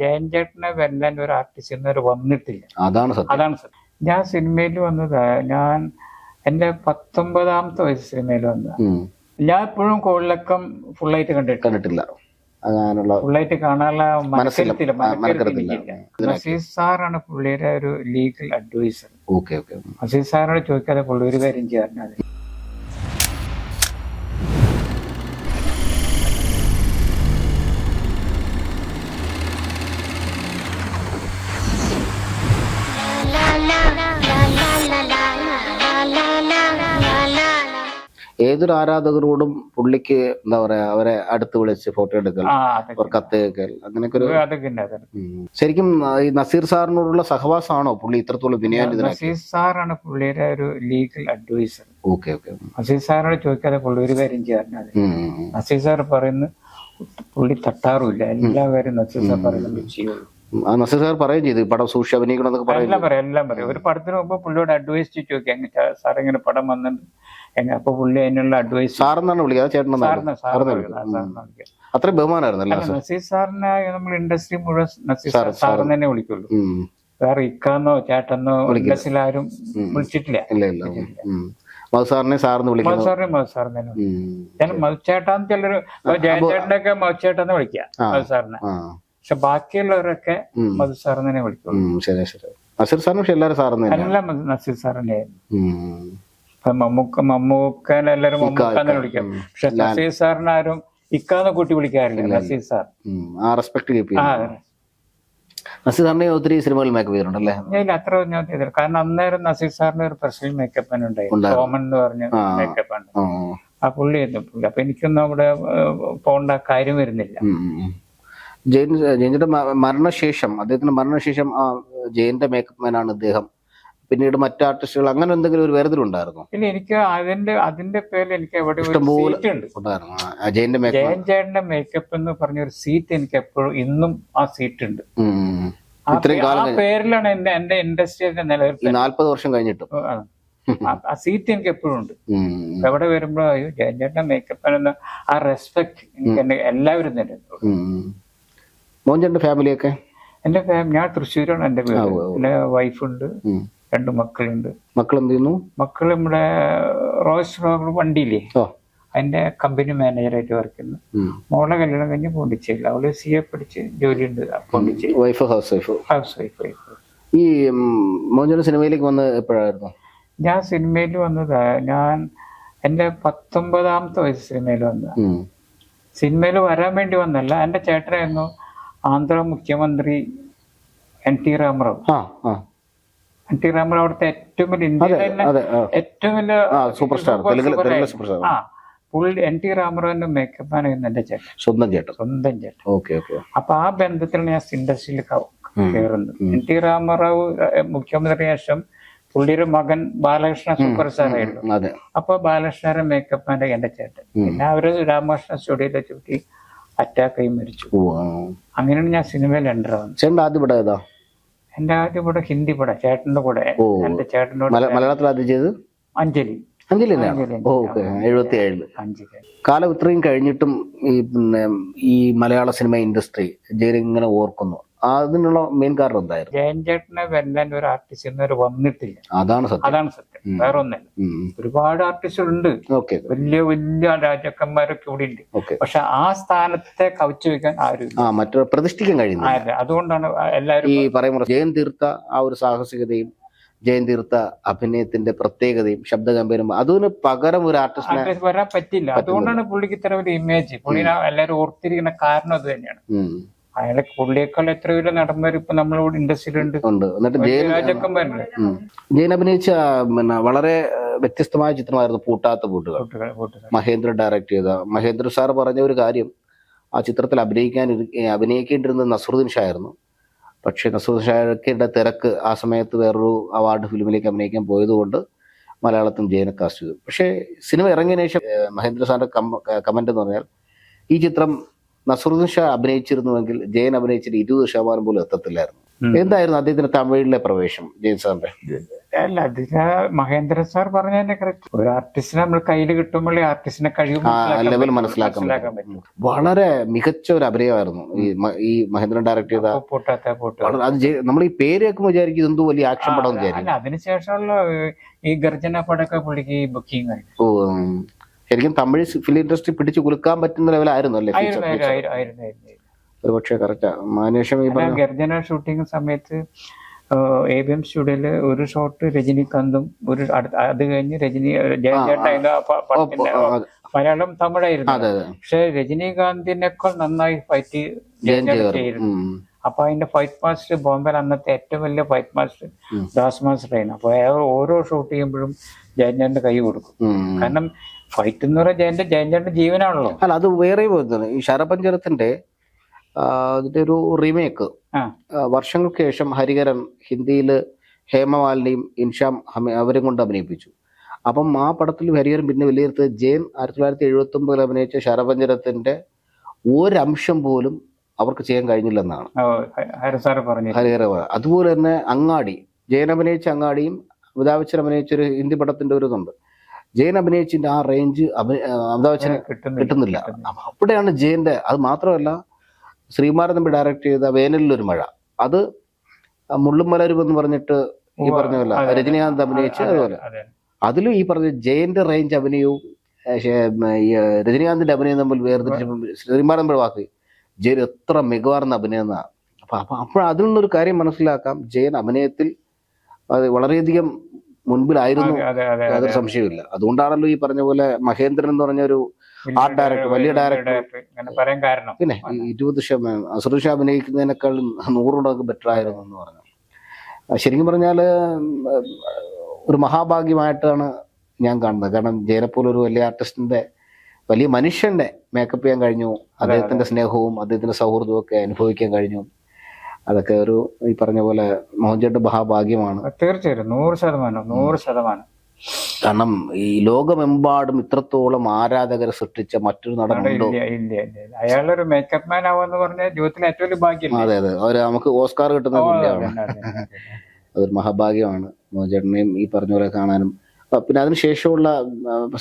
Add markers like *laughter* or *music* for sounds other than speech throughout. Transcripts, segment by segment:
ജയൻ ചേട്ടനെ വെല്ലാൻ ഒരു ആർട്ടിസ്റ്റ് എന്നൊരു വന്നിട്ടില്ല. അതാണ് അതാണ് സത്യം. ഞാൻ സിനിമയിൽ വന്നത് ഞാൻ എന്റെ പത്തൊമ്പതാമത്തെ വയസ്സ് സിനിമയിൽ വന്നത്. ഞാൻ എപ്പോഴും കോളിലക്കം ഫുള്ളായിട്ട് കണ്ടിട്ട് കണ്ടിട്ടില്ല. അങ്ങനെയുള്ള ഫുള്ളായിട്ട് കാണാനുള്ള. മനസ്സിലെത്തില്ല അസീസ് സാറാണ് പുള്ളിയുടെ ഒരു legal adviser okay okay. Aziz സാറോട് ചോദിക്കാതെ പുള്ളി ഒരു കാര്യം ചെയ്യാറുണ്ട് ഏതൊരു ആരാധകരോടും പുള്ളിക്ക് എന്താ പറയാ അവരെ അടുത്ത് വിളിച്ച് ഫോട്ടോ എടുക്കൽ കത്ത് കേൾക്കൽ അങ്ങനെയൊക്കെ ഒരു. ശരിക്കും ഈ നസീർ സാറിനോടുള്ള സഹവാസമാണോ പുള്ളി ഇത്രത്തോളം വിനയാനിതനാക്കി നസീർ സാറാണ് പുള്ളിയുടെ ഒരു legal adviser okay okay. Nazeer സാറിനോട് ചോദിക്കാതെ പുള്ളി ഒരു കാര്യം ചെയ്യാറുണ്ട് നസീർ സാർ പറയുന്നു പുള്ളി തട്ടാറുമില്ല. എല്ലാ കാര്യം നസീർ സാർ പറയുന്നത് ചെയ്യുള്ളൂ. നസീർ സാർ പറയുകയും ചെയ്തു പടം സൂക്ഷിച്ച് അഭിനയിക്കണം എന്നൊക്കെ പറയും എല്ലാം പറയും എല്ലാം പറയും. ഒരു പടത്തിന് മുമ്പ് പുള്ളിയോട് അഡ്വൈസ് ചോദിക്കാം സാർ ഇങ്ങനെ പടം വന്നിട്ട് അപ്പൊ പുള്ളി അതിനുള്ള അഡ്വൈസ് സാറെന്നാണ് വിളിക്കുക. ചേട്ടൻ അത്ര ബഹുമാനായിരുന്നല്ലോ വിളിക്കും. വിളിക്കും. നസീർ സാറിനെ നമ്മൾ ഇൻഡസ്ട്രി മുഴുവൻ നസീർ സാർ സാറിന് തന്നെ വിളിക്കുള്ളൂ. വേറെ ഇക്കാന്നോ ചേട്ടെന്നോ ഇൻഡസ്ട്രിയിൽ ആരും വിളിച്ചിട്ടില്ല. മധുസാറിനെ സാറിനെ മധുസാറിനെ മധു സാറിനെ തന്നെ വിളിക്കും. മധുചേട്ടാന്ന് ചിലര് ജയചേട്ടന്റെ ഒക്കെ മധുചേട്ടെന്ന് വിളിക്കാം മധുസാറിനെ പക്ഷെ ബാക്കിയുള്ളവരൊക്കെ മധുസാറിനെ വിളിക്കുള്ളൂ. ശരി ശരി. നസീർ സാറിന് പക്ഷെ എല്ലാവരും സാറിന് എല്ലാം നസീർ സാറിനെ മമ്മൂക്ക മമ്മൂക്കനെ എല്ലാരും മമ്മൂക്കാന്ന് വിളിക്കാം. പക്ഷെ നസീർ സാറിന് ആരും ഇക്കാന്ന് കൂട്ടി വിളിക്കാറില്ല. നസീർ സാർ. ആ റെസ്പെക്ട് നസീർ സാറിനെ ഒത്തിരി സിനിമകൾ മേക്കപ്പ് ചെയ്തിട്ടുണ്ട് അല്ലേ? ഞാൻ അത്ര ഞാൻ ചെയ്തില്ല. കാരണം അന്നേരം നസീർ സാറിന് ഒരു പ്രശ്നം മേക്കപ്പ് ഉണ്ടായിരുന്നു. കോമൺ എന്ന് പറഞ്ഞ മേക്കപ്പ് ആണ്. ആ. പുള്ളി ആയിരുന്നു പുള്ളി. അപ്പൊ എനിക്കൊന്നും അവിടെ പോണ്ട കാര്യം വരുന്നില്ല. ജയൻ ജയന്റെ മരണശേഷം അദ്ദേഹത്തിന്റെ മരണശേഷം ജയന്റെ മേക്കപ്പ് മാനാണ് ഇദ്ദേഹം. പിന്നീട് മറ്റു ആർട്ടിസ്റ്റുകൾ അങ്ങനെ എന്തെങ്കിലും ഒരു വേർതിരുണ്ടായിരുന്നോ പിന്നെ എനിക്ക് അതിന്റെ അതിന്റെ പേരിൽ എനിക്ക് എവിടെ ഉണ്ടായിരുന്നു. ആ മേക്കപ്പ് ജയൻ ചേട്ടന്റെ മേക്കപ്പ് എന്ന് പറഞ്ഞ ഒരു സീറ്റ് എനിക്ക് എപ്പോഴും ഇന്നും ആ സീറ്റ് ഉണ്ട്. ഇത്രയും കാലം പേരിലാണ് എന്റെ എന്റെ ഇൻഡസ്ട്രിയുടെ നിലനിൽപ്പ്. നാല്പത് വർഷം കഴിഞ്ഞിട്ടും. ആ. സീറ്റ് എനിക്ക് എപ്പോഴും ഉണ്ട്. എവിടെ വരുമ്പോഴോ ജയൻ ചേട്ടന്റെ മേക്കപ്പ് എന്ന ആ റെസ്പെക്ട് എനിക്ക് എന്റെ എല്ലാവരും തന്നെ. മോഹൻചാന്റെ ഫാമിലിയൊക്കെ എന്റെ ഫാമിലി ഞാൻ തൃശ്ശൂരാണ് എന്റെ വീട്. എന്റെ വൈഫുണ്ട്. രണ്ട് മക്കളുണ്ട്. മക്കൾ എന്ത് ചെയ്യുന്നു മക്കൾ നമ്മുടെ റോഡ് വണ്ടിയില്ലേ അതിന്റെ കമ്പനി മാനേജറായിട്ട് വർക്ക് ചെയ്യുന്നു. മോളെ കല്യാണം കഴിഞ്ഞ് പോണ്ടിച്ചേരില്ല അവൾ സി എ പഠിച്ച് ജോലിയുണ്ട്. Pondicherry wife house wife house wife wife ഈ മോഹൻചാന്റെ സിനിമയിലേക്ക് വന്ന് എപ്പോഴായിരുന്നു? ഞാൻ സിനിമയിൽ വന്നത്. ഞാൻ എന്റെ പത്തൊമ്പതാമത്തെ വയസ്സ് സിനിമയിൽ വന്നത്. സിനിമയിൽ വരാൻ വേണ്ടി വന്നല്ല എന്റെ ചേട്ടനായിരുന്നു ആന്ധ്ര മുഖ്യമന്ത്രി N T Rama Rao. T Rama Rao അവിടുത്തെ ഏറ്റവും വലിയ ഇന്ത്യയിലെ തന്നെ ഏറ്റവും വലിയ ആ സൂപ്പർ സ്റ്റാർ തെലുങ്കിലെ തെലുങ്കിലെ സൂപ്പർ സ്റ്റാർ ആ പുള്ളി എൻ ടി രാമറാവിന്റെ മേക്കപ്പ് ആയിരുന്നു എന്റെ ചേട്ടൻ. സ്വന്തം ചേട്ടൻ. സ്വന്തം ചേട്ടൻ. Okay okay. അപ്പൊ ആ ബന്ധത്തിലാണ് ഞാൻ ഇൻഡസ്ട്രിയിൽ കയറുന്നത്. എൻ ടി രാമറാവ് മുഖ്യമന്ത്രി ശേഷം പുള്ളിയുടെ മകൻ ബാലകൃഷ്ണ സൂപ്പർ അതെ. അപ്പൊ ബാലകൃഷ്ണന്റെ മേക്കപ്പ് ആൻഡ് എന്റെ ചേട്ടൻ. പിന്നെ അവർ രാമകൃഷ്ണ സ്റ്റുഡിയോയിലെ ചുറ്റി അറ്റാക്ക് ആയി മരിച്ചു. അങ്ങനെയാണ് ഞാൻ സിനിമയിൽ എന്റർ ആവുന്നത്. ആദ്യം ഇവിടെ ഏതാ? എന്റെ ആദ്യ പടം ഹിന്ദി പടം ചേട്ടന്റെ കൂടെ ഓ. എന്റെ ചേട്ടന്റെ കൂടെ മല- മലയാളത്തിൽ ആദ്യം ചെയ്ത് അഞ്ജലി. ഓക്കെ എഴുപത്തി ഏഴിൽ അഞ്ജലി. കാലം ഇത്രയും കഴിഞ്ഞിട്ടും ഈ പിന്നെ ഈ മലയാള സിനിമ ഇൻഡസ്ട്രി ജയിലിങ്ങനെ ഇങ്ങനെ ഓർക്കുന്നു. അതിനുള്ള മെയിൻ കാരണം എന്തായിരുന്നു? ജയൻ ചേട്ടനെ വെല്ലാൻ ഒരു ആർട്ടിസ്റ്റ് ഇന്നൊരു വന്നിട്ടില്ല. അതാണ് സത്യം. അതാണ് സത്യം. വേറെ ഒന്നല്ല ഒരുപാട് ആർട്ടിസ്റ്റുകൾ ഉണ്ട് ഓക്കെ വലിയ വലിയ രാജാക്കന്മാരൊക്കെ ഇവിടെ ഉണ്ട്. പക്ഷെ ആ സ്ഥാനത്തെ കവച്ചു വെക്കാൻ ആരും ആ മറ്റൊരു പ്രതിഷ്ഠിക്കാൻ കഴിയുന്നു അതെ. അതുകൊണ്ടാണ് എല്ലാവരും ഈ പറയുമ്പോൾ ജയൻ തീർത്ത ആ ഒരു സാഹസികതയും ജയൻ തീർത്ത അഭിനയത്തിന്റെ പ്രത്യേകതയും ശബ്ദഗംഭീരം അതിന് പകരം ഒരു ആർട്ടിസ്റ്റിനെ ആർട്ടിസ്റ്റ് വരാൻ പറ്റില്ല. അതുകൊണ്ടാണ് പുള്ളിക്ക് ഇത്ര ഒരു ഇമേജ് പുള്ളിനെ എല്ലാവരും ഓർത്തിരിക്കുന്ന കാരണം അത് തന്നെയാണ്. അയാളെ പുള്ളിയേക്കാൾ എത്ര വലിയ നടന്മാർ ഇപ്പൊ നമ്മളിവിടെ ഇൻഡസ്ട്രിയിലുണ്ട് ഉണ്ട്? എന്നിട്ട് ജയൻ രാജാക്കന്മാരുണ്ട്. ഉം. ജയൻ അഭിനയിച്ച പിന്നെ വളരെ വ്യത്യസ്തമായ ചിത്രമായിരുന്നു പൂട്ടാത്ത പൂട്ടുകൾ. മഹേന്ദ്ര ഡയറക്ട് ചെയ്ത. മഹേന്ദ്ര സാർ പറഞ്ഞ ഒരു കാര്യം ആ ചിത്രത്തിൽ അഭിനയിക്കാൻ അഭിനയിക്കേണ്ടിരുന്നത് നസറുദ്ദീൻ ഷാ ആയിരുന്നു. പക്ഷേ നസറുദ്ദീൻ ഷായുടെ തിരക്ക് ആ സമയത്ത് വേറൊരു അവാർഡ് ഫിലിമിലേക്ക് അഭിനയിക്കാൻ പോയതുകൊണ്ട് മലയാളത്തിൽ ജയനെ കാസ്റ്റ് ചെയ്തു. പക്ഷേ സിനിമ ഇറങ്ങിയതിനു ശേഷം മഹേന്ദ്ര സാറിന്റെ കമന്റ് എന്ന് പറഞ്ഞാൽ ഈ ചിത്രം നസറുദ്ദീൻ ഷാ അഭിനയിച്ചിരുന്നുവെങ്കിൽ ജയൻ അഭിനയിച്ചിട്ട് ഇരുപത് ശതമാനം പോലും എത്തത്തില്ലായിരുന്നു. എന്തായിരുന്നു അദ്ദേഹത്തിന്റെ തമിഴിലെ പ്രവേശം ജയൻ സാറിന്റെ? അല്ല അതിന് മഹേന്ദ്ര സാർ പറഞ്ഞതന്നെ കറക്റ്റ് ഒരു ആർട്ടിസ്റ്റിനെ നമ്മൾ കയ്യിൽ കിട്ടുമ്പോൾ ആർട്ടിസ്റ്റിനെ കഴിവ് മനസ്സിലാക്കാൻ പറ്റും. വളരെ മികച്ച ഒരു അഭിനയമായിരുന്നു ഈ ഈ മഹേന്ദ്രൻ ഡയറക്ട് ചെയ്ത. അത് നമ്മൾ ഈ പേര് കേൾക്കുമ്പോൾ വിചാരിക്കും എന്തോ വലിയ ആക്ഷൻ പടം വിചാരിക്കും. അതിനുശേഷമുള്ള ഈ ഗർജന പടമൊക്കെ പുള്ളിക്ക് ബുക്കിംഗ് ആയി ഓ. ശരിക്കും തമിഴ് ഫിലിം ഇൻഡസ്ട്രി പിടിച്ചു കുലുക്കാൻ പറ്റുന്ന ലെവലായിരുന്നു അല്ലേ. ഒരു പക്ഷേ കറക്റ്റാ മാനുഷം ഈ ഗർജന ഷൂട്ടിംഗ് സമയത്ത് എ ബി എം സ്റ്റുഡിയോയിൽ ഒരു ഷോട്ട് രജനികാന്തും ഒരു അത് കഴിഞ്ഞ് രജനി മലയാളം തമിഴായിരുന്നു. പക്ഷെ രജനികാന്തിനേക്കാൾ നന്നായി ഫൈറ്റ് ജയൻ ചെയ്തിരുന്നു. അപ്പൊ അതിന്റെ ഫൈറ്റ് മാസ്റ്റർ ബോംബെയിൽ അന്നത്തെ ഏറ്റവും വലിയ ഫൈറ്റ് മാസ്റ്റർ. ദാസ് മാസ്റ്റർ ആയിരുന്നു അപ്പൊ അയാൾ ഓരോ ഷൂട്ട് ചെയ്യുമ്പോഴും ജയൻചാന്റെ കൈ കൊടുക്കും. കാരണം ഫൈറ്റ് എന്ന് പറയുന്നത് ജയന്റെ ജയൻചാന്റെ ജീവനാണല്ലോ. അല്ല അത് വേറെ പോകുന്നത് ഈ ശരപഞ്ചരത്തിന്റെ അതിന്റെ ഒരു റീമേക്ക് വർഷങ്ങൾക്ക് ശേഷം ഹരിഹരൻ ഹിന്ദിയിൽ ഹേമമാലിനിയും ഇൻഷാം ഹമി അവരും കൊണ്ട് അഭിനയിപ്പിച്ചു. അപ്പം ആ പടത്തിൽ ഹരിഹരൻ പിന്നെ വിലയിരുത്തിയത് ജയൻ ആയിരത്തി തൊള്ളായിരത്തി എഴുപത്തി ഒമ്പതിൽ അഭിനയിച്ച ശരപഞ്ചരത്തിന്റെ ഒരംശം പോലും അവർക്ക് ചെയ്യാൻ കഴിഞ്ഞില്ലെന്നാണ്. അതുപോലെ തന്നെ അങ്ങാടി ജയൻ അഭിനയിച്ച അങ്ങാടിയും അമിതാഭ് അഭിനയിച്ച ഒരു ഹിന്ദി പടത്തിന്റെ ഒരു ഇതുണ്ട്. ജയൻ അഭിനയിച്ചിന്റെ ആ റേഞ്ച് അമിതാഭ് കിട്ടുന്നില്ല അവിടെയാണ് ജയന്റെ അത് മാത്രമല്ല ശ്രീമാരൻ തമ്പി ഡയറക്ട് ചെയ്ത വേനലിലൊരു മഴ. അത് മുള്ളും മലരും എന്ന് പറഞ്ഞിട്ട് ഈ പറഞ്ഞ പോലെ അതെ, അതെ. രജനീകാന്ത് അഭിനയിച്ച് അതുപോലെ. അതിലും ഈ പറഞ്ഞ ജയന്റെ റേഞ്ച് അഭിനയവും രജനീകാന്തിന്റെ അഭിനയം തമ്മിൽ വേർതിരിച്ച് ശ്രീമാരൻ തമ്പി വാക്ക് ജയൻ എത്ര മികവാർന്ന അഭിനയം എന്നാ അപ്പൊ അപ്പൊ അപ്പോൾ അതിൽ നിന്നൊരു കാര്യം മനസ്സിലാക്കാം. ജയൻ അഭിനയത്തിൽ അത് വളരെയധികം മുൻപിലായിരുന്നു. യാതൊരു സംശയമില്ല അതുകൊണ്ടാണല്ലോ ഈ പറഞ്ഞ പോലെ മഹേന്ദ്രൻ എന്ന് പറഞ്ഞ ഒരു ആർട്ട് ഡയറക്ടർ, വലിയ ഡയറക്ടർ. പിന്നെ ഇരുപത് ശതമാനം അസുരക്ഷ അഭിനയിക്കുന്നതിനേക്കാൾ നൂറ് മടങ്ങ് ബെറ്റർ ആയിരുന്നു എന്ന് പറഞ്ഞു ശരിക്കും പറഞ്ഞാൽ ഒരു മഹാഭാഗ്യമായിട്ടാണ് ഞാൻ കാണുന്നത്. കാരണം ജയനെപ്പോലെ ഒരു വലിയ ആർട്ടിസ്റ്റിന്റെ വലിയ മനുഷ്യന്റെ മേക്കപ്പ് ചെയ്യാൻ കഴിഞ്ഞു. അദ്ദേഹത്തിന്റെ സ്നേഹവും അദ്ദേഹത്തിന്റെ സൗഹൃദവും ഒക്കെ അനുഭവിക്കാൻ കഴിഞ്ഞു. അതൊക്കെ ഒരു ഈ പറഞ്ഞ പോലെ മോഹൻചേട്ട് മഹാഭാഗ്യമാണ്. തീർച്ചയായിട്ടും. നൂറ് ശതമാനം നൂറ് ശതമാനം. കാരണം ഈ ലോകമെമ്പാടും ഇത്രത്തോളം ആരാധകരെ സൃഷ്ടിച്ച മറ്റൊരു നടനുണ്ടോ. അയാളൊരു മേക്കപ്പ് മാൻ ആവാന്ന് പറഞ്ഞാൽ ജീവിതത്തിലെ ഏറ്റവും വലിയ ഭാഗ്യല്ലേ അതെ അതെ. അവർ നമുക്ക് ഓസ്കാർ കിട്ടുന്ന. *laughs* അതൊരു മഹാഭാഗ്യമാണ് മോഹൻചേട്ടനെയും ഈ പറഞ്ഞ പോലെ കാണാനും. പിന്നെ അതിനുശേഷമുള്ള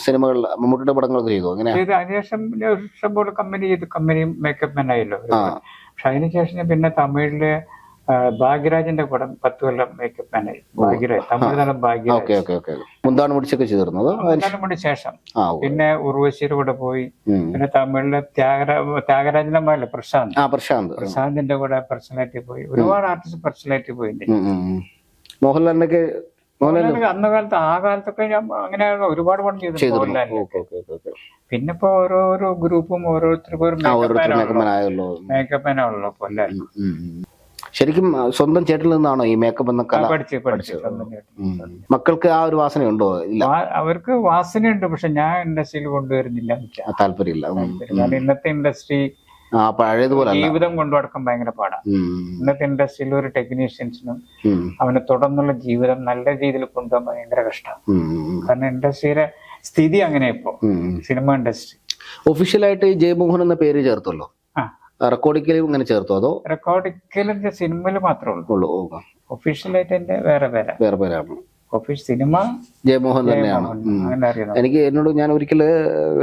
സിനിമകൾ മമ്മൂട്ടിയുടെ പടങ്ങളൊക്കെ ചെയ്തു? അങ്ങനെ അതിനുശേഷം ഇഷ്ടം പോലെ കമ്പനി ചെയ്തു. കമ്പനിയും മേക്കപ്പ് മാൻ ആയല്ലോ പക്ഷെ അതിനുശേഷം പിന്നെ തമിഴിൽ ഭാഗ്യരാജന്റെ പടം പത്ത് കൊല്ലം മേക്കപ്പ് മാനായി. ഭാഗ്യരാജ് തമിഴ് നടൻ ഓക്കെ ഭാഗ്യരാജ് മുന്താണ് മുടിച്ചൊക്കെ ചെയ്തിരുന്നത് മുടി ശേഷം. പിന്നെ ഉർവശിയുടെ കൂടെ പോയി. പിന്നെ തമിഴിലെ ത്യാഗരാ ത്യാഗരാജന്റെ മകളെ പ്രശാന്ത്. പ്രശാന്ത്. പ്രശാന്തിന്റെ കൂടെ പേഴ്സണാലിറ്റി പോയി. ഒരുപാട് ആർട്ടിസ്റ്റ് പേഴ്സണാലിറ്റി പോയി. മോഹൻലാലിനൊക്കെ അന്ന കാലത്ത് ആ കാലത്തൊക്കെ ഞാൻ അങ്ങനെ ഒരുപാട് പണി ചെയ്തു പിന്നെ ഇപ്പൊ ഓരോരോ ഗ്രൂപ്പും ഓരോരുത്തർക്കും മേക്കപ്പ്. ശരിക്കും സ്വന്തം ചേട്ടിൽ നിന്നാണോ ഈ മേക്കപ്പ് എന്ന കല പഠിച്ചു പഠിച്ച്. മക്കൾക്ക് ആ ഒരു വാസനയുണ്ടോ? ഇല്ല. അവർക്ക് വാസനയുണ്ട് പക്ഷെ ഞാൻ ഇൻഡസ്ട്രിയിൽ കൊണ്ടുവരുന്നില്ല താല്പര്യമില്ല. ഇന്നത്തെ ഇൻഡസ്ട്രി പഴയതുപോലെ ജീവിതം കൊണ്ടുനടക്കാൻ ഭയങ്കര പാടാണ് ഇന്നത്തെ ഇൻഡസ്ട്രിയിൽ ഒരു ടെക്നീഷ്യൻസിനും അവന് തുടർന്നുള്ള ജീവിതം നല്ല രീതിയിൽ കൊണ്ടുപോകാൻ ഭയങ്കര കഷ്ടമാണ് കാരണം ഇൻഡസ്ട്രിയുടെ സ്ഥിതി അങ്ങനെ ഇപ്പോ. Cinema industry. ഒഫീഷ്യലായിട്ട് ജയമോഹൻ എന്ന പേര് ചേർത്തല്ലോ? റെക്കോർഡിക്കലും ഇങ്ങനെ ചേർത്തോ അതോ? റെക്കോർഡിക്കലും സിനിമയിൽ മാത്രമേ ഉള്ളൂ. ഒഫീഷ്യലായിട്ട് എന്റെ വേറെ പേരാ. വേറെ പേരാണ്. സിനിമ ജയമോഹൻ തന്നെയാണ്. എനിക്ക് എന്നോട് ഞാൻ ഒരിക്കൽ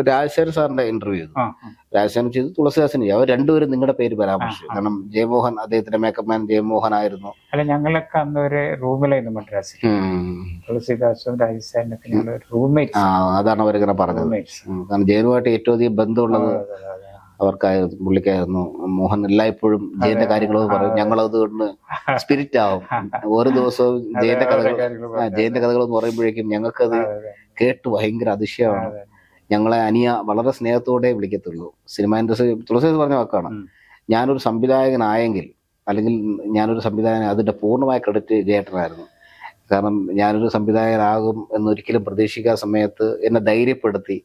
രാജശേഖരൻ സാറിന്റെ ഇന്റർവ്യൂ ചെയ്തു. രാജശേഖരൻ ചെയ്തു. തുളസിദാസൻ ചെയ്തു. അവർ രണ്ടുപേരും നിങ്ങളുടെ പേര് പരാമർശിച്ചു. കാരണം ജയമോഹൻ അദ്ദേഹത്തിന്റെ മേക്കപ്പ് മാൻ ജയമോഹൻ ആയിരുന്നു. അല്ല ഞങ്ങളൊക്കെ അന്ന് ഒരു റൂമിലായിരുന്നു മദ്രാസിൽ. തുളസിദാസും രാജശേഖരനൊക്കെ അതാണ് അവരിങ്ങനെ പറഞ്ഞത്. കാരണം ജയനുമായിട്ട് ഏറ്റവും അധികം ബന്ധമുള്ളത് അവർക്കായിരുന്നു പുള്ളിക്കായിരുന്നു. മോഹൻ എല്ലായ്പ്പോഴും ജയന്റെ കാര്യങ്ങളൊക്കെ പറയും. ഞങ്ങളത് കൊണ്ട് സ്പിരിറ്റ് ആവും. *laughs* ഓരോ ദിവസവും ജയന്റെ കഥകൾ ജയന്റെ കഥകൾ എന്ന് പറയുമ്പോഴേക്കും ഞങ്ങൾക്കത് കേട്ട് ഭയങ്കര അതിശയമാണ്. ഞങ്ങളെ അനിയ വളരെ സ്നേഹത്തോടെ വിളിക്കത്തുള്ളൂ. സിനിമ ഇൻഡസ്ട്രി തുളസി പറഞ്ഞ വാക്കാണ്. ഞാനൊരു സംവിധായകനായെങ്കിൽ അല്ലെങ്കിൽ ഞാനൊരു സംവിധായകൻ അതിന്റെ പൂർണമായ ക്രെഡിറ്റ് ജയേട്ടനായിരുന്നു കാരണം ഞാനൊരു സംവിധായകനാകും എന്നൊരിക്കലും പ്രതീക്ഷിക്കാത്ത സമയത്ത് എന്നെ ധൈര്യപ്പെടുത്തി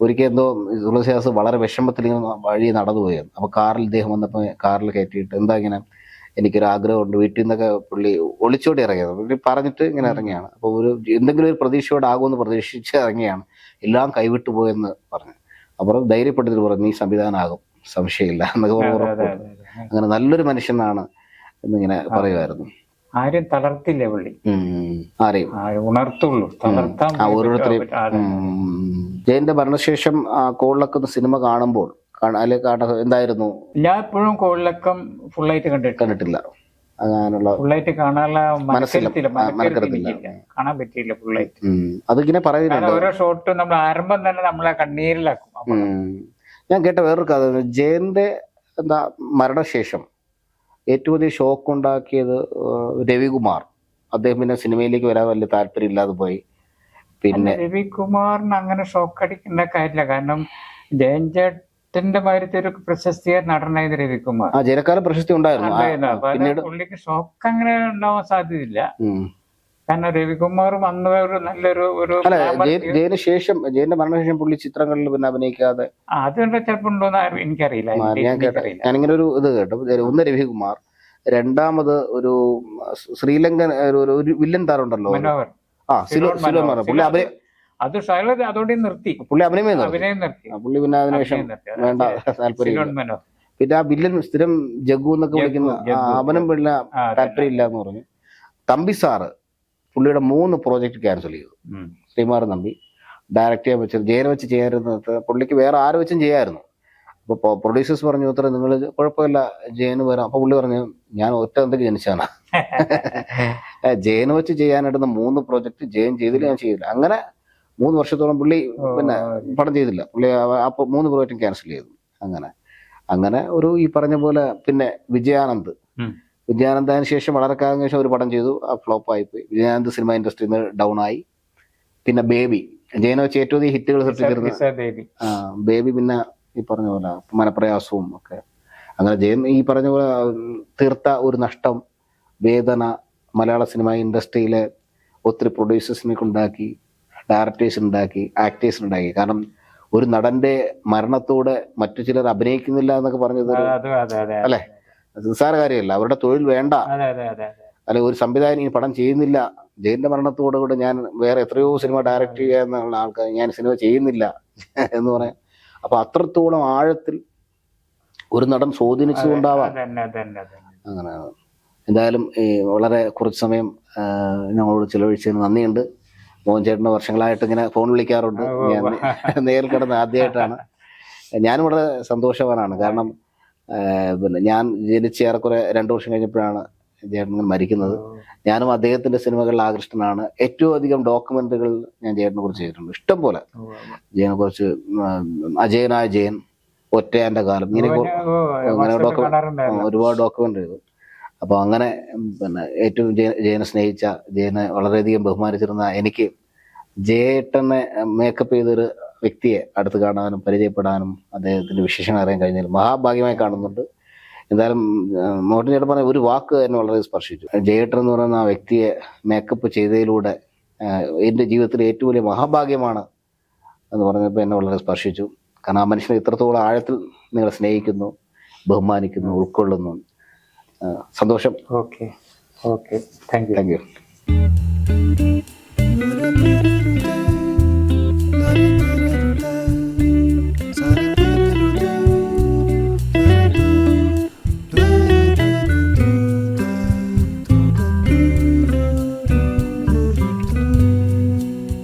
ഒരിക്കൽ എന്തോ തുളസിദാസ് വളരെ വിഷമത്തിൽ ഇങ്ങനെ വഴി നടന്നുപോയാണ് അപ്പൊ കാറിൽ ഇദ്ദേഹം വന്നപ്പോൾ കാറിൽ കയറ്റിയിട്ട് എന്താ ഇങ്ങനെ എനിക്കൊരു ആഗ്രഹമുണ്ട് വീട്ടിൽ നിന്നൊക്കെ പുള്ളി ഒളിച്ചോടി ഇറങ്ങിയത്. പുള്ളി പറഞ്ഞിട്ട് ഇങ്ങനെ ഇറങ്ങിയാണ്. അപ്പോൾ ഒരു എന്തെങ്കിലും ഒരു പ്രതീക്ഷയോടെ ആകുമെന്ന് പ്രതീക്ഷിച്ച് ഇറങ്ങിയാണ്. എല്ലാം കൈവിട്ടു പോയെന്ന് പറഞ്ഞു. അപ്പോൾ ധൈര്യപ്പെടുത്തിട്ട് പറഞ്ഞു നീ സംവിധാനമാകും സംശയമില്ല എന്നൊക്കെ ഉറപ്പ് അങ്ങനെ നല്ലൊരു മനുഷ്യനാണ് എന്നിങ്ങനെ പറയുമായിരുന്നു. ആരും തളർത്തില്ല പുള്ളി. ആരെയും? ഉണർത്തുള്ളൂ. തളർത്താൻ ഓരോരുത്തരെയും. ജയന്റെ ഭരണശേഷം ആ സിനിമ കാണുമ്പോൾ കാണ- കാണ എന്തായിരുന്നു? ഞാൻ എപ്പോഴും കോളക്കം ഫുള്ളായിട്ട് കണ്ടിട്ട് കണ്ടിട്ടില്ല. അങ്ങനെയുള്ള ഫുള്ളായിട്ട് കാണാനുള്ള മനസ്സിലെത്തില്ല കാണാൻ പറ്റിയില്ല ഫുള്ളായിട്ട്. അതിങ്ങനെ പറയുന്നുണ്ട്. ഓരോ ഷോട്ടും നമ്മൾ ആരംഭം തന്നെ നമ്മളെ കണ്ണീരിലാക്കും. ഞാൻ കേട്ട വേറൊരു കഥ ജയന്റെ എന്താ മരണശേഷം ഏറ്റവും വലിയ ഷോക്ക് ഉണ്ടാക്കിയത് രവികുമാർ. അദ്ദേഹം പിന്നെ സിനിമയിലേക്ക് വരാൻ വലിയ താല്പര്യം ഇല്ലാതെ പോയി. പിന്നെ രവികുമാറിന് അങ്ങനെ ഷോക്ക് അടിക്കേണ്ട കാര്യമില്ല. കാരണം ജയൻചേട്ടന്റെ മാതിരി ഒരു പ്രശസ്തിയ നടനായത് രവികുമാർ. ആ ജയനക്കാലം പ്രശസ്തി ഉണ്ടായിരുന്നു. പിന്നീട് പുള്ളിക്ക് ഷോക്ക് അങ്ങനെ ഉണ്ടാവാൻ സാധ്യതയില്ല. കാരണം രവികുമാറും അന്ന് ഒരു നല്ലൊരു ഒരു ജയൻ ശേഷം ജയന്റെ മരണശേഷം പുള്ളി ചിത്രങ്ങളിൽ പിന്നെ അഭിനയിക്കാതെ അതുകൊണ്ട് ചിലപ്പോ ആരും എനിക്കറിയില്ല. ഞാനിങ്ങനെ ഒരു ഇത് കേട്ടു. ഒന്ന് രവികുമാർ രണ്ടാമത് ഒരു ശ്രീലങ്കൻ ഒരു- വില്ലൻ താറുണ്ടല്ലോ മനോഹർ. ആ സിലോ സിലോൺ സിലോ മനോഹർ. പുള്ളി അഭിനയ അത് ഷൈലത് അതോടെ നിർത്തി. പുള്ളി അഭിനയമേ അഭിനയം നിർത്തി. പുള്ളി പിന്നെ അതിനുശേഷം അഭിനയം വേണ്ട താല്പര്യം പിന്നെ ആ വില്ലൻ സ്ഥിരം ജഗു എന്നൊക്കെ വിളിക്കുന്ന അവനും പിന്നെ താല്പര്യം ഇല്ല എന്ന് പറഞ്ഞു. തമ്പി സാറ് പുള്ളിയുടെ മൂന്ന് പ്രോജക്റ്റ് ക്യാൻസൽ ചെയ്തു. ശ്രീമാർ തമ്പി. ഡയറക്റ്റ് ചെയ്യാൻ വെച്ചത് ജയനെ വെച്ച് ചെയ്യാറുന്നത് പുള്ളിക്ക് വേറെ ആരെ വെച്ചും ചെയ്യായിരുന്നു. അപ്പോൾ പ്രൊഡ്യൂസേഴ്സ് പറഞ്ഞു അത്ര നിങ്ങൾ കുഴപ്പമില്ല ജയന് വരാം. അപ്പൊ പുള്ളി പറഞ്ഞു ഞാൻ ഒറ്റ എന്തൊക്കെ ജനിച്ചാണ് *laughs* ജയന് വെച്ച് ചെയ്യാനായിട്ട് മൂന്ന് പ്രോജക്റ്റ് എൻ ചെയ്തില്ല ഞാൻ ചെയ്തില്ല. അങ്ങനെ മൂന്ന് വർഷത്തോളം പുള്ളി പിന്നെ പടം ചെയ്തില്ല. പുള്ളി അപ്പോൾ അപ്പൊ മൂന്ന് പ്രോജക്റ്റും ക്യാൻസൽ ചെയ്തു. അങ്ങനെ. അങ്ങനെ ഒരു ഈ പറഞ്ഞ പോലെ പിന്നെ വിജയാനന്ദ്. വിജയാനന്ദന് ശേഷം വളരെ കാലം ശേഷം ഒരു പടം ചെയ്തു. ആ ഫ്ലോപ്പ് ആയിപ്പോയി. വിജയാനന്ദ് സിനിമ ഇൻഡസ്ട്രിയിൽ നിന്ന് ഡൗൺ ആയി. പിന്നെ ബേബി. ജയനോ വെച്ച് ഏറ്റവും അധികം ഹിറ്റുകൾ സൃഷ്ടിച്ചിരുന്നു ബേബി. പിന്നെ ഈ പറഞ്ഞ പോലെ മനപ്രയാസവും ഒക്കെ. അങ്ങനെ ജയൻ ഈ പറഞ്ഞ പോലെ തീർത്ത ഒരു നഷ്ടം വേദന മലയാള സിനിമ ഇൻഡസ്ട്രിയിലെ ഒത്തിരി പ്രൊഡ്യൂസേഴ്സിനെ ഉണ്ടാക്കി ഡയറക്ടേഴ്സ് ഉണ്ടാക്കി ആക്ടേഴ്സ് ഉണ്ടാക്കി. കാരണം ഒരു നടന്റെ മരണത്തോടെ മറ്റു ചിലർ അഭിനയിക്കുന്നില്ല എന്നൊക്കെ പറഞ്ഞത് അല്ലേ? നിസ്സാര കാര്യമല്ല. അവരുടെ തൊഴിൽ വേണ്ട. അല്ലെ ഒരു സംവിധായകൻ ഈ പടം ചെയ്യുന്നില്ല. ജയന്റെ മരണത്തോടുകൂടെ ഞാൻ വേറെ എത്രയോ സിനിമ ഡയറക്റ്റ് ചെയ്യാന്നുള്ള ആൾക്കാർ ഞാൻ സിനിമ ചെയ്യുന്നില്ല *laughs* എന്ന് പറയാം. അപ്പൊ അത്രത്തോളം ആഴത്തിൽ ഒരു നടൻ സ്വാധീനിച്ചുകൊണ്ടാവാം അങ്ങനെയാണ്. എന്തായാലും ഈ വളരെ കുറച്ച് സമയം ഞങ്ങളോട് ചിലവഴിച്ചതിന് നന്ദിയുണ്ട്. മോഹൻ ചേട്ടന് വർഷങ്ങളായിട്ട് ഇങ്ങനെ ഫോൺ വിളിക്കാറുണ്ട്. ഞാൻ നേരിൽ കിടന്ന് ആദ്യമായിട്ടാണ്. ഞാനും വളരെ സന്തോഷവാനാണ്. കാരണം പിന്നെ ഞാൻ ജനിച്ച് ഏറെക്കുറെ രണ്ടു വർഷം കഴിഞ്ഞപ്പോഴാണ് ചേട്ടൻ മരിക്കുന്നത്. ഞാനും അദ്ദേഹത്തിന്റെ സിനിമകളിൽ ആകൃഷ്ടനാണ്. ഏറ്റവും അധികം ഡോക്യുമെന്ററികൾ ഞാൻ ചേട്ടനെ കുറിച്ച് ചെയ്തിട്ടുണ്ട്. ഇഷ്ടം പോലെ. ജയനെ കുറിച്ച് അജയനായ ജയൻ ഒറ്റയാന്റെ കാലം. ഇങ്ങനെ ഒരുപാട് ഡോക്യുമെന്റ് ചെയ്തു അപ്പോൾ അങ്ങനെ പിന്നെ ഏറ്റവും ജയ- ജയനെ സ്നേഹിച്ച ജയനെ വളരെയധികം ബഹുമാനിച്ചിരുന്ന എനിക്ക് ജയേട്ടനെ മേക്കപ്പ് ചെയ്തൊരു വ്യക്തിയെ അടുത്ത് കാണാനും പരിചയപ്പെടാനും അദ്ദേഹത്തിന്റെ വിശേഷങ്ങൾ അറിയാൻ കഴിഞ്ഞാൽ മഹാഭാഗ്യമായി കാണുന്നുണ്ട്. എന്തായാലും മോഹൻ ചേട്ടൻ പറഞ്ഞ ഒരു വാക്ക് എന്നെ വളരെ സ്പർശിച്ചു. ജയേട്ടൻ എന്ന് പറയുന്ന ആ വ്യക്തിയെ മേക്കപ്പ് ചെയ്തതിലൂടെ എന്റെ ജീവിതത്തിലെ ഏറ്റവും വലിയ മഹാഭാഗ്യമാണ് എന്ന് പറഞ്ഞപ്പോൾ എന്നെ വളരെ സ്പർശിച്ചു. കാരണം ആ മനുഷ്യനെ ഇത്രത്തോളം ആഴത്തിൽ നിങ്ങളെ സ്നേഹിക്കുന്നു ബഹുമാനിക്കുന്നു ഉൾക്കൊള്ളുന്നു. സന്തോഷം. Okay. Okay. Thank you. Thank you.